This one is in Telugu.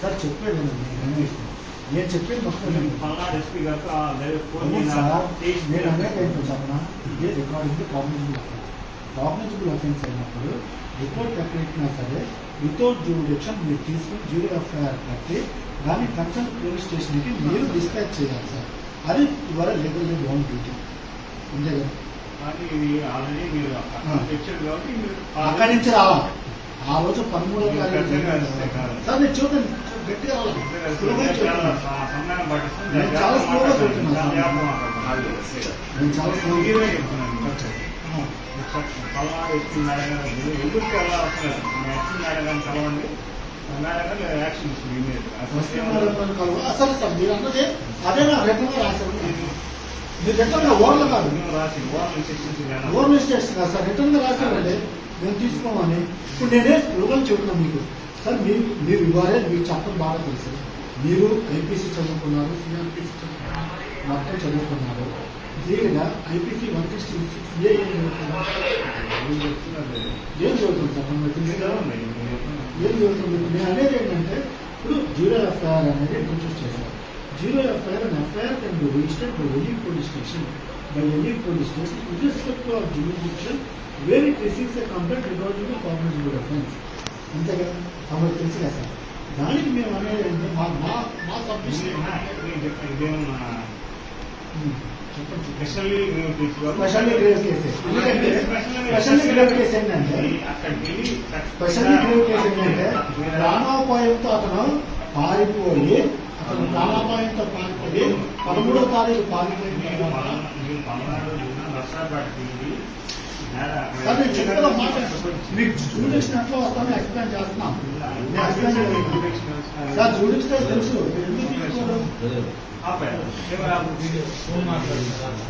సార్ చెప్పేది వినండి, రమేష్. నేను చెప్పేది మొత్తం సార్ నేను అనేది ఏంటో చెప్పనా? ఇదే రికార్డింగ్ కాగ్నిజిబుల్ కాగ్నిజిబుల్ అఫెన్స్ అయినప్పుడు రిపోర్ట్ ఎక్కడెక్కినా సరే వితౌట్ జ్యూడిక్షన్ మీరు తీసుకుని జ్యూరీ ఎఫ్ఐఆర్ కట్టి దాన్ని కన్సర్న్ పోలీస్ స్టేషన్కి మీరు డిస్పాచ్ చేయాలి సార్. అది ఇవాళ లీగల్ బౌండ్ డ్యూటీ అంతే కదా? అక్కడి నుంచి రావాలి. ఆ రోజు పదమూడవ. సార్ నేను చూడండి గట్టిగా. నేను చాలా స్లోగా. నేను చాలా స్లోగా. అసలు సార్. మీరు అన్నది అదే నా రిటర్న్ రాశారు. మీరు రిటర్న్ ఓవర్లో కాదు. రాసి ఓవర్ ఇన్స్ట్రక్షన్స్ ఓవర్ మిస్టేక్స్ కాదు. సార్ రిటర్న్ రాశారండి మేము తీసుకోమని. ఇప్పుడు నేనే స్లోగన్ చెబుతున్నాను మీకు. సార్ మీరు మీరు ఇవ్వాలే మీకు చట్టం బాగా తెలుసు. మీరు ఐపీసీ చదువుకున్నారు సిఆర్పిసి చదువుకున్నారు మొత్తం చదువుకున్నారు. దీనిగా IPC one sixty six A ఏం చదువుతుంది సార్? తెలిసి ఏం జరుగుతుంది నేను అనేది ఏంటంటే ఇప్పుడు జీరో ఎఫ్ఐఆర్ అనేది ఇంట్రొడ్యూస్ చేశారు. zero FIR and FIR can be registered by any police station by any police station with respect of jurisdiction where it receives a complaint regarding the cognizable offence అంతే కదా కాబట్టి తెలుసు కదా సార్ దానికి మేము అనేది ఏంటంటే మా మా మా సబ్మిషన్ ఇదేమన్నా చెప్పండి స్పెషల్లీ స్పెషల్లీ గ్రేవ్ కేసు ఎందుకంటే స్పెషల్లీ గ్రేవ్ కేసు ఏంటంటే స్పెషల్లీ గ్రేవ్ కేసు ఏంటంటే ప్రాణాపాయంతో అతను పారిపోయి ప్రాణాపాయంతో పారిపోయి పదమూడో తారీఖు సార్ నేను చెప్పిన మాట. మీకు జూడిక్షన్ ఎట్లా వస్తానో ఎక్స్ప్లెయిన్ చేస్తున్నాం నేను ఎక్స్ప్లెయిన్ చేయలేదు సార్ జూడిక్షన్ తెలుసు. ఎందుకు తీసుకోరు?